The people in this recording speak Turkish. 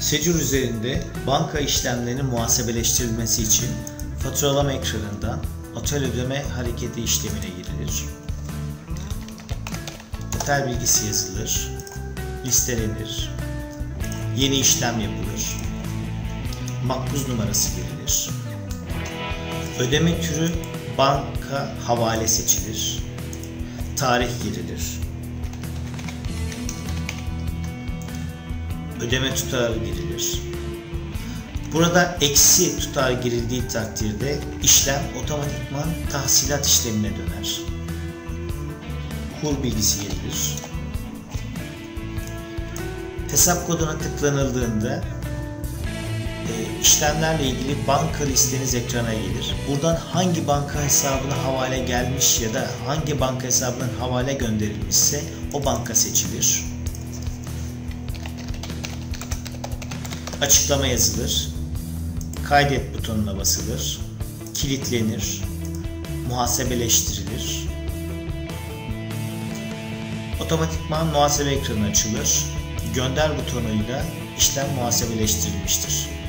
Secur üzerinde banka işlemlerinin muhasebeleştirilmesi için faturalama ekranından otel ödeme hareketi işlemine girilir. Otel bilgisi yazılır, listelenir, yeni işlem yapılır, makbuz numarası girilir, ödeme türü banka havale seçilir, tarih girilir, ödeme tutarı girilir. Burada eksi tutar girildiği takdirde işlem otomatikman tahsilat işlemine döner. Kur bilgisi girilir. Hesap koduna tıklanıldığında e, işlemlerle ilgili banka listeniz ekrana gelir. Buradan hangi banka hesabına havale gelmiş ya da hangi banka hesabının havale gönderilmişse o banka seçilir. Açıklama yazılır. Kaydet butonuna basılır. Kilitlenir. Muhasebeleştirilir. Otomatikman muhasebe ekranı açılır. Gönder butonuyla işlem muhasebeleştirilmiştir.